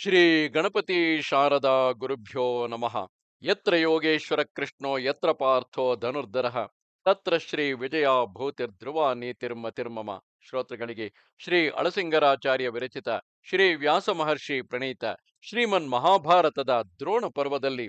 ಶ್ರೀ ಗಣಪತಿ ಶಾರದಾ ಗುರುಭ್ಯೋ ನಮಃ. ಯತ್ರ ಯೋಗೇಶ್ವರ ಕೃಷ್ಣೋ, ಯತ್ರ ಪಾರ್ಥೋ ಧನುರ್ಧರಃ. ತತ್ರ ಶ್ರೀ ವಿಜಯ ಭೂತಿರ್ಧ್ರುವ ನೀತಿರ್ಮತಿರ್ಮಮ ಶ್ರೋತೃಗಳಿಗೆ ಶ್ರೀ ಅಳಸಿಂಗರಾಚಾರ್ಯ ವಿರಚಿತ, ಶ್ರೀ ವ್ಯಾಸ ಮಹರ್ಷಿ ಪ್ರಣೀತ, ಶ್ರೀಮನ್ ಮಹಾಭಾರತದ ದ್ರೋಣ ಪರ್ವದಲ್ಲಿ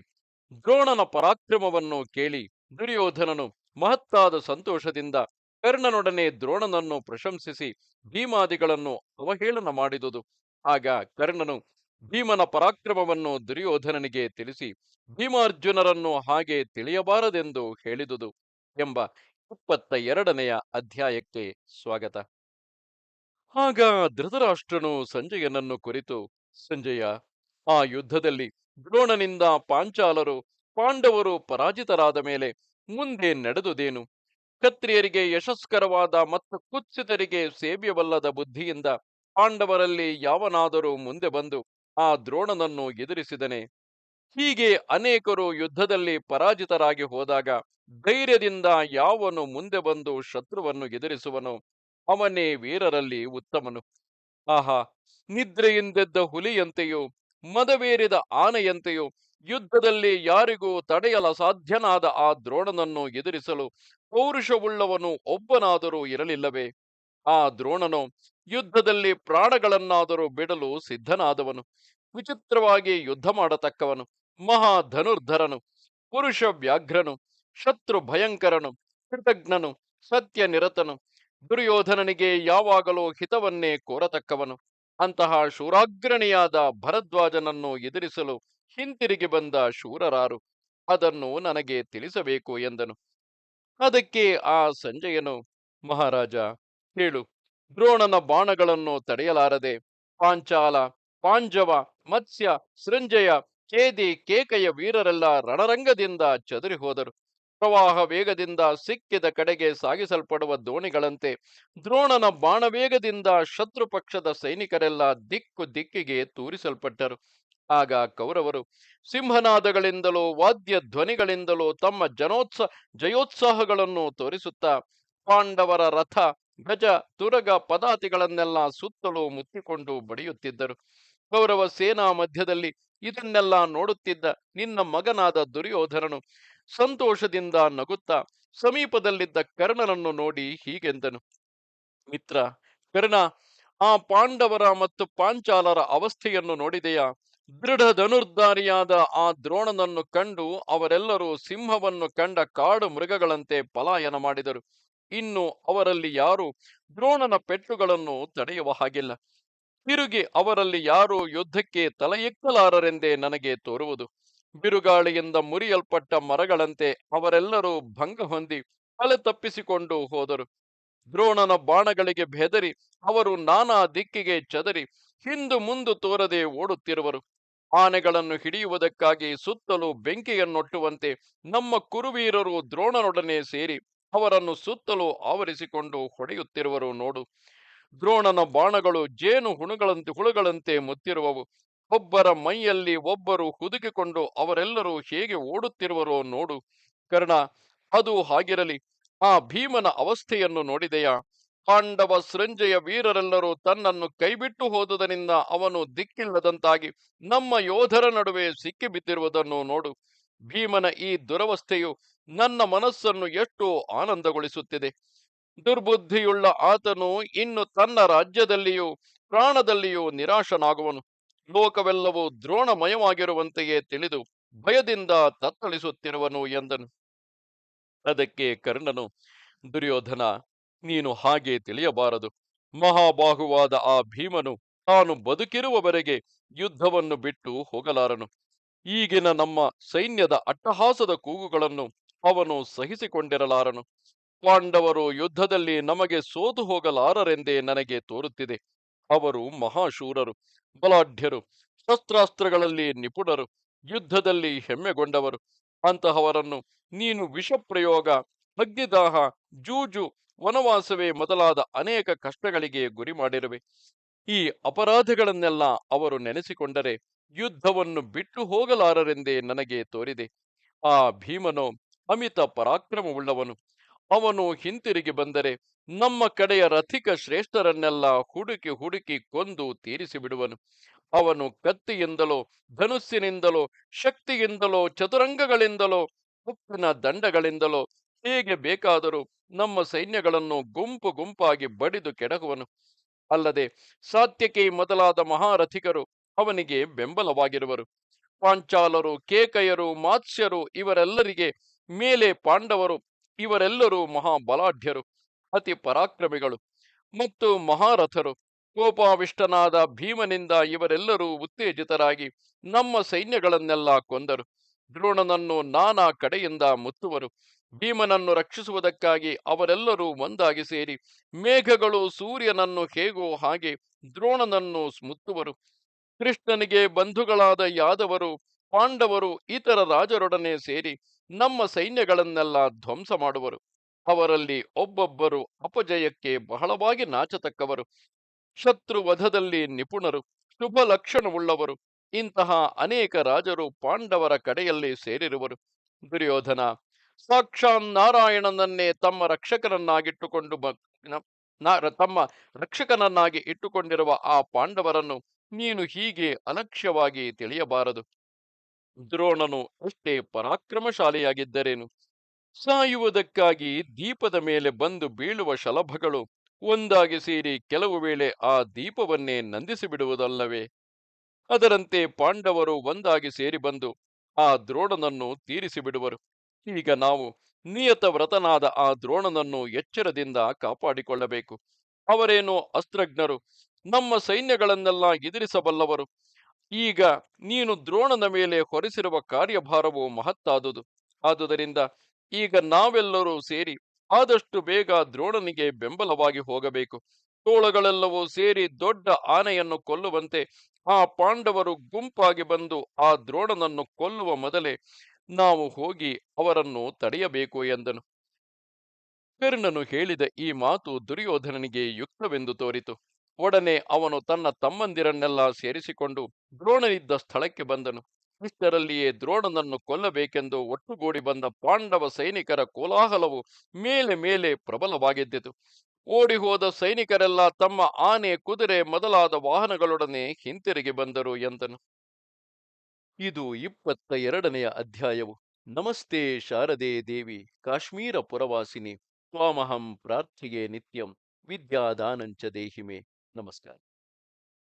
ದ್ರೋಣನ ಪರಾಕ್ರಮವನ್ನು ಕೇಳಿ ದುರ್ಯೋಧನನು ಮಹತ್ತಾದ ಸಂತೋಷದಿಂದ ಕರ್ಣನೊಡನೆ ದ್ರೋಣನನ್ನು ಪ್ರಶಂಸಿಸಿ ಭೀಮಾದಿಗಳನ್ನು ಅವಹೇಳನ ಮಾಡಿದುದು. ಆಗ ಕರ್ಣನು ಭೀಮನ ಪರಾಕ್ರಮವನ್ನು ದುರ್ಯೋಧನನಿಗೆ ತಿಳಿಸಿ, ಭೀಮಾರ್ಜುನರನ್ನು ಹಾಗೆ ತಿಳಿಯಬಾರದೆಂದು ಹೇಳಿದುದು ಎಂಬ ಇಪ್ಪತ್ತ ಎರಡನೆಯ ಅಧ್ಯಾಯಕ್ಕೆ ಸ್ವಾಗತ. ಆಗ ಧೃತರಾಷ್ಟ್ರನು ಸಂಜಯನನ್ನು ಕುರಿತು, ಸಂಜಯ, ಆ ಯುದ್ಧದಲ್ಲಿ ದ್ರೋಣನಿಂದ ಪಾಂಚಾಲರು ಪಾಂಡವರು ಪರಾಜಿತರಾದ ಮೇಲೆ ಮುಂದೆ ನಡೆದುದೇನು? ಕತ್ರಿಯರಿಗೆ ಯಶಸ್ಕರವಾದ ಮತ್ತು ಕುತ್ಸಿತರಿಗೆ ಸೇವ್ಯವಲ್ಲದ ಬುದ್ಧಿಯಿಂದ ಪಾಂಡವರಲ್ಲಿ ಯಾವನಾದರೂ ಮುಂದೆ ಬಂದು ಆ ದ್ರೋಣನನ್ನು ಎದುರಿಸಿದನೆ. ಹೀಗೆ ಅನೇಕರು ಯುದ್ಧದಲ್ಲಿ ಪರಾಜಿತರಾಗಿ ಹೋದಾಗ ಧೈರ್ಯದಿಂದ ಯಾವನು ಮುಂದೆ ಬಂದು ಶತ್ರುವನ್ನು ಎದುರಿಸುವನು, ಅವನೇ ವೀರರಲ್ಲಿ ಉತ್ತಮನು. ಆಹಾ, ನಿದ್ರೆಯಿಂದೆದ್ದ ಹುಲಿಯಂತೆಯೂ, ಮದವೇರಿದ ಆನೆಯಂತೆಯೂ ಯುದ್ಧದಲ್ಲಿ ಯಾರಿಗೂ ತಡೆಯಲ ಸಾಧ್ಯನಾದ ಆ ದ್ರೋಣನನ್ನು ಎದುರಿಸಲು ಪೌರುಷವುಳ್ಳವನು ಒಬ್ಬನಾದರೂ ಇರಲಿಲ್ಲವೇ? ಆ ದ್ರೋಣನು ಯುದ್ಧದಲ್ಲಿ ಪ್ರಾಣಗಳನ್ನಾದರೂ ಬಿಡಲು ಸಿದ್ಧನಾದವನು. ವಿಚಿತ್ರವಾಗಿ ಯುದ್ಧ ಮಾಡತಕ್ಕವನು ಮಹಾ ಧನುರ್ಧರನು ಪುರುಷ ವ್ಯಾಘ್ರನು, ಶತ್ರು ಭಯಂಕರನು, ಕೃತಜ್ಞನು, ಸತ್ಯ ನಿರತನು, ದುರ್ಯೋಧನನಿಗೆ ಯಾವಾಗಲೂ ಹಿತವನ್ನೇ ಕೋರತಕ್ಕವನು. ಅಂತಹ ಶೂರಾಗ್ರಣಿಯಾದ ಭರದ್ವಾಜನನ್ನು ಎದುರಿಸಲು ಹಿಂತಿರುಗಿ ಬಂದ ಶೂರರಾರು ಅದನ್ನು ನನಗೆ ತಿಳಿಸಬೇಕು ಎಂದನು. ಅದಕ್ಕೆ ಆ ಸಂಜಯನು, ಮಹಾರಾಜ ಹೇಳು ದ್ರೋಣನ ಬಾಣಗಳನ್ನು ತಡೆಯಲಾರದೆ ಪಾಂಚಾಲ, ಪಾಂಜವ, ಮತ್ಸ್ಯ, ಸೃಂಜಯ ಚೇದಿ ಕೇಕೆಯ ವೀರರೆಲ್ಲ ರಣರಂಗದಿಂದ ಚದುರಿ ಹೋದರು. ಪ್ರವಾಹ ವೇಗದಿಂದ ಸಿಕ್ಕಿದ ಕಡೆಗೆ ಸಾಗಿಸಲ್ಪಡುವ ದೋಣಿಗಳಂತೆ ದ್ರೋಣನ ಬಾಣವೇಗದಿಂದ ಶತ್ರು ಪಕ್ಷದ ಸೈನಿಕರೆಲ್ಲ ದಿಕ್ಕು ದಿಕ್ಕಿಗೆ ತೂರಿಸಲ್ಪಟ್ಟರು. ಆಗ ಕೌರವರು ಸಿಂಹನಾದಗಳಿಂದಲೂ, ವಾದ್ಯ ಧ್ವನಿಗಳಿಂದಲೂ ತಮ್ಮ ಜನೋತ್ಸ, ಜಯೋತ್ಸಾಹಗಳನ್ನು ತೋರಿಸುತ್ತಾ ಪಾಂಡವರ ರಥ ಗಜ ತುರಗ ಪದಾತಿಗಳನ್ನೆಲ್ಲ ಸುತ್ತಲೂ ಮುತ್ತಿಕೊಂಡು ಬಡಿಯುತ್ತಿದ್ದರು. ಕೌರವ ಸೇನಾ ಮಧ್ಯದಲ್ಲಿ ಇದನ್ನೆಲ್ಲ ನೋಡುತ್ತಿದ್ದ ನಿನ್ನ ಮಗನಾದ ದುರ್ಯೋಧನನು ಸಂತೋಷದಿಂದ ನಗುತ್ತಾ ಸಮೀಪದಲ್ಲಿದ್ದ ಕರ್ಣನನ್ನು ನೋಡಿ ಹೀಗೆಂದನು. ಮಿತ್ರ, ಕರ್ಣ, ಆ ಪಾಂಡವರ ಮತ್ತು ಪಾಂಚಾಲರ ಅವಸ್ಥೆಯನ್ನು ನೋಡಿದೆಯಾ? ದೃಢ ಧನುರ್ಧಾರಿಯಾದ ಆ ದ್ರೋಣನನ್ನು ಕಂಡು ಅವರೆಲ್ಲರೂ ಸಿಂಹವನ್ನು ಕಂಡ ಕಾಡು ಮೃಗಗಳಂತೆ ಪಲಾಯನ ಮಾಡಿದರು. ಇನ್ನು ಅವರಲ್ಲಿ ಯಾರು ದ್ರೋಣನ ಪೆಟ್ಟುಗಳನ್ನು ತಡೆಯುವ ಹಾಗಿಲ್ಲ. ತಿರುಗಿ ಅವರಲ್ಲಿ ಯಾರು ಯುದ್ಧಕ್ಕೆ ತಲೆ ಎತ್ತಲಾರರೆಂದೇ ನನಗೆ ತೋರುವುದು. ಬಿರುಗಾಳಿಯಿಂದ ಮುರಿಯಲ್ಪಟ್ಟ ಮರಗಳಂತೆ ಅವರೆಲ್ಲರೂ ಭಂಗ ಹೊಂದಿ ತಲೆ ತಪ್ಪಿಸಿಕೊಂಡು ಹೋದರು. ದ್ರೋಣನ ಬಾಣಗಳಿಗೆ ಬೆದರಿ ಅವರು ನಾನಾ ದಿಕ್ಕಿಗೆ ಚದರಿ ಹಿಂದು ಮುಂದು ತೋರದೆ ಓಡುತ್ತಿರುವರು. ಆನೆಗಳನ್ನು ಹಿಡಿಯುವುದಕ್ಕಾಗಿ ಸುತ್ತಲೂ ಬೆಂಕಿಯನ್ನೊಟ್ಟುವಂತೆ ನಮ್ಮ ಕುರುವೀರರು ದ್ರೋಣನೊಡನೆ ಸೇರಿ ಅವರನ್ನು ಸುತ್ತಲೂ ಆವರಿಸಿಕೊಂಡು ಹೊಡೆಯುತ್ತಿರುವರು ನೋಡು. ದ್ರೋಣನ ಬಾಣಗಳು ಜೇನು ಹುಣುಗಳಂತೆ ಹುಳುಗಳಂತೆ ಮುತ್ತಿರುವವು. ಒಬ್ಬರ ಮೈಯಲ್ಲಿ ಒಬ್ಬರು ಹುದುಕಿಕೊಂಡು ಅವರೆಲ್ಲರೂ ಹೇಗೆ ಓಡುತ್ತಿರುವರೋ ನೋಡು. ಕರ್ಣ, ಅದು ಹಾಗಿರಲಿ. ಆ ಭೀಮನ ಅವಸ್ಥೆಯನ್ನು ನೋಡಿದೆಯಾ? ಪಾಂಡವ ಸೃಂಜಯ ವೀರರೆಲ್ಲರೂ ತನ್ನನ್ನು ಕೈಬಿಟ್ಟು ಹೋದುದರಿಂದ ಅವನು ದಿಕ್ಕಿಲ್ಲದಂತಾಗಿ ನಮ್ಮ ಯೋಧರ ನಡುವೆ ಸಿಕ್ಕಿಬಿದ್ದಿರುವುದನ್ನು ನೋಡು. ಭೀಮನ ಈ ದುರವಸ್ಥೆಯು ನನ್ನ ಮನಸ್ಸನ್ನು ಎಷ್ಟು ಆನಂದಗೊಳಿಸುತ್ತಿದೆ. ದುರ್ಬುದ್ಧಿಯುಳ್ಳ ಆತನು ಇನ್ನು ತನ್ನ ರಾಜ್ಯದಲ್ಲಿಯೂ ಪ್ರಾಣದಲ್ಲಿಯೂ ನಿರಾಶನಾಗುವನು. ಲೋಕವೆಲ್ಲವೂ ದ್ರೋಣಮಯವಾಗಿರುವಂತೆಯೇ ತಿಳಿದು ಭಯದಿಂದ ತತ್ತಳಿಸುತ್ತಿರುವನು ಎಂದನು. ಅದಕ್ಕೆ ಕರ್ಣನು, ದುರ್ಯೋಧನ, ನೀನು ಹಾಗೆ ತಿಳಿಯಬಾರದು. ಮಹಾಬಾಹುವಾದ ಆ ಭೀಮನು ತಾನು ಬದುಕಿರುವವರೆಗೆ ಯುದ್ಧವನ್ನು ಬಿಟ್ಟು ಹೋಗಲಾರನು. ಈಗಿನ ನಮ್ಮ ಸೈನ್ಯದ ಅಟ್ಟಹಾಸದ ಕೂಗುಗಳನ್ನು ಅವನು ಸಹಿಸಿಕೊಂಡಿರಲಾರನು. ಪಾಂಡವರು ಯುದ್ಧದಲ್ಲಿ ನಮಗೆ ಸೋತು ಹೋಗಲಾರರೆಂದೇ ನನಗೆ ತೋರುತ್ತಿದೆ. ಅವರು ಮಹಾಶೂರರು, ಬಲಾಢ್ಯರು, ಶಸ್ತ್ರಾಸ್ತ್ರಗಳಲ್ಲಿ ನಿಪುಣರು, ಯುದ್ಧದಲ್ಲಿ ಹೆಮ್ಮೆಗೊಂಡವರು. ಅಂತಹವರನ್ನು ನೀನು ವಿಷಪ್ರಯೋಗ, ಅಗ್ನಿದಾಹ, ಜೂಜು, ವನವಾಸವೇ ಮೊದಲಾದ ಅನೇಕ ಕಷ್ಟಗಳಿಗೆ ಗುರಿ ಮಾಡಿರುವೆ ಈ ಅಪರಾಧಗಳನ್ನೆಲ್ಲ ಅವರು ನೆನೆಸಿಕೊಂಡರೆ ಯುದ್ಧವನ್ನು ಬಿಟ್ಟು ಹೋಗಲಾರರೆಂದೇ ನನಗೆ ತೋರಿದೆ. ಆ ಭೀಮನೋ ಅಮಿತ ಪರಾಕ್ರಮವುಳ್ಳವನು. ಅವನು ಹಿಂತಿರುಗಿ ಬಂದರೆ ನಮ್ಮ ಕಡೆಯ ರಥಿಕ ಶ್ರೇಷ್ಠರನ್ನೆಲ್ಲ ಹುಡುಕಿ ಹುಡುಕಿ ಕೊಂದು ತೀರಿಸಿ ಬಿಡುವನು ಅವನು ಕತ್ತಿಯಿಂದಲೋ, ಧನುಸ್ಸಿನಿಂದಲೋ, ಶಕ್ತಿಯಿಂದಲೋ ಚತುರಂಗಗಳಿಂದಲೋ ಉಪ್ಪಿನ ದಂಡಗಳಿಂದಲೋ, ಹೇಗೆ ಬೇಕಾದರೂ ನಮ್ಮ ಸೈನ್ಯಗಳನ್ನು ಗುಂಪು ಗುಂಪಾಗಿ ಬಡಿದು ಕೆಡಗುವನು ಅಲ್ಲದೆ ಸಾತ್ಯಕೇ ಮೊದಲಾದ ಮಹಾರಥಿಕರು ಅವನಿಗೆ ಬೆಂಬಲವಾಗಿರುವರು. ಪಾಂಚಾಲರು, ಕೇಕಯರು, ಮಾತ್ಸ್ಯರು ಇವರೆಲ್ಲರಿಗೆ ಮೇಲೆ ಪಾಂಡವರು ಇವರೆಲ್ಲರೂ ಮಹಾಬಲಾಢ್ಯರು, ಅತಿ ಪರಾಕ್ರಮಿಗಳು ಮತ್ತು ಮಹಾರಥರು. ಕೋಪಾವಿಷ್ಟನಾದ ಭೀಮನಿಂದ ಇವರೆಲ್ಲರೂ ಉತ್ತೇಜಿತರಾಗಿ ನಮ್ಮ ಸೈನ್ಯಗಳನ್ನೆಲ್ಲ ಕೊಂದರು. ದ್ರೋಣನನ್ನು ನಾನಾ ಕಡೆಯಿಂದ ಮುತ್ತುವರು. ಭೀಮನನ್ನು ರಕ್ಷಿಸುವುದಕ್ಕಾಗಿ ಅವರೆಲ್ಲರೂ ಒಂದಾಗಿ ಸೇರಿ ಮೇಘಗಳು ಸೂರ್ಯನನ್ನು ಹೇಗೋ ಹಾಗೆ ದ್ರೋಣನನ್ನು ಮುತ್ತುವರು. ಕೃಷ್ಣನಿಗೆ ಬಂಧುಗಳಾದ ಯಾದವರು ಪಾಂಡವರು ಇತರ ರಾಜರೊಡನೆ ಸೇರಿ ನಮ್ಮ ಸೈನ್ಯಗಳನ್ನೆಲ್ಲ ಧ್ವಂಸ ಮಾಡುವರು. ಅವರಲ್ಲಿ ಒಬ್ಬೊಬ್ಬರು ಅಪಜಯಕ್ಕೆ ಬಹಳವಾಗಿ ನಾಚತಕ್ಕವರು. ಶತ್ರು ವಧದಲ್ಲಿ ನಿಪುಣರು, ಶುಭ ಲಕ್ಷಣವುಳ್ಳವರು. ಇಂತಹ ಅನೇಕ ರಾಜರು ಪಾಂಡವರ ಕಡೆಯಲ್ಲಿ ಸೇರಿರುವರು. ದುರ್ಯೋಧನ ಸಾಕ್ಷಾತ್ ನಾರಾಯಣನನ್ನೇ ತಮ್ಮ ರಕ್ಷಕರನ್ನಾಗಿಟ್ಟುಕೊಂಡು ತಮ್ಮ ರಕ್ಷಕನನ್ನಾಗಿ ಇಟ್ಟುಕೊಂಡಿರುವ ಆ ಪಾಂಡವರನ್ನು ನೀನು ಹೀಗೆ ಅಲಕ್ಷ್ಯವಾಗಿ ತಿಳಿಯಬಾರದು. ದ್ರೋಣನು ಅಷ್ಟೇ ಪರಾಕ್ರಮಶಾಲಿಯಾಗಿದ್ದರೇನು? ಸಾಯುವುದಕ್ಕಾಗಿ ದೀಪದ ಮೇಲೆ ಬಂದು ಬೀಳುವ ಶಲಭಗಳು ಒಂದಾಗಿ ಸೇರಿ ಕೆಲವು ವೇಳೆ ಆ ದೀಪವನ್ನೇ ನಂದಿಸಿಬಿಡುವುದಲ್ಲವೇ? ಅದರಂತೆ ಪಾಂಡವರು ಒಂದಾಗಿ ಸೇರಿ ಬಂದು ಆ ದ್ರೋಣನನ್ನು ತೀರಿಸಿ ಬಿಡುವರು ಈಗ ನಾವು ನಿಯತ ವ್ರತನಾದ ಆ ದ್ರೋಣನನ್ನು ಎಚ್ಚರದಿಂದ ಕಾಪಾಡಿಕೊಳ್ಳಬೇಕು. ಅವರೇನೋ ಅಸ್ತ್ರಜ್ಞರು. ನಮ್ಮ ಸೈನ್ಯಗಳನ್ನೆಲ್ಲ ಎದುರಿಸಬಲ್ಲವರು. ಈಗ ನೀನು ದ್ರೋಣನ ಮೇಲೆ ಹೊರಿಸಿರುವ ಕಾರ್ಯಭಾರವು ಮಹತ್ತಾದುದು. ಆದುದರಿಂದ ಈಗ ನಾವೆಲ್ಲರೂ ಸೇರಿ ಆದಷ್ಟು ಬೇಗ ದ್ರೋಣನಿಗೆ ಬೆಂಬಲವಾಗಿ ಹೋಗಬೇಕು. ತೋಳಗಳೆಲ್ಲವೂ ಸೇರಿ ದೊಡ್ಡ ಆನೆಯನ್ನು ಕೊಲ್ಲುವಂತೆ ಆ ಪಾಂಡವರು ಗುಂಪಾಗಿ ಬಂದು ಆ ದ್ರೋಣನನ್ನು ಕೊಲ್ಲುವ ಮೊದಲೇ ನಾವು ಹೋಗಿ ಅವರನ್ನು ತಡೆಯಬೇಕು ಎಂದನು. ಕರ್ಣನು ಹೇಳಿದ ಈ ಮಾತು ದುರ್ಯೋಧನನಿಗೆ ಯುಕ್ತವೆಂದು ತೋರಿತು. ಒಡನೆ ಅವನು ತನ್ನ ತಮ್ಮಂದಿರನ್ನೆಲ್ಲ ಸೇರಿಸಿಕೊಂಡು ದ್ರೋಣನಿದ್ದ ಸ್ಥಳಕ್ಕೆ ಬಂದನು. ಇಷ್ಟರಲ್ಲಿಯೇ ದ್ರೋಣನನ್ನು ಕೊಲ್ಲಬೇಕೆಂದು ಒಟ್ಟುಗೂಡಿ ಬಂದ ಪಾಂಡವ ಸೈನಿಕರ ಕೋಲಾಹಲವು ಮೇಲೆ ಮೇಲೆ ಪ್ರಬಲವಾಗಿದ್ದಿತು. ಓಡಿ ಹೋದ ಸೈನಿಕರೆಲ್ಲ ತಮ್ಮ ಆನೆ, ಕುದುರೆ ಮೊದಲಾದ ವಾಹನಗಳೊಡನೆ ಹಿಂತಿರುಗಿ ಬಂದರು ಎಂದನು. ಇದು ಇಪ್ಪತ್ತ ಎರಡನೆಯ ಅಧ್ಯಾಯವು. ನಮಸ್ತೆ ಶಾರದೆ ದೇವಿ, ಕಾಶ್ಮೀರ ಪುರವಾಸಿನಿ, ತ್ವಾಮಹಂ ಪ್ರಾರ್ಥಿಗೆ ನಿತ್ಯಂ, ವಿದ್ಯಾದಾನಂಚ ದೇಹಿಮೆ. नमस्कार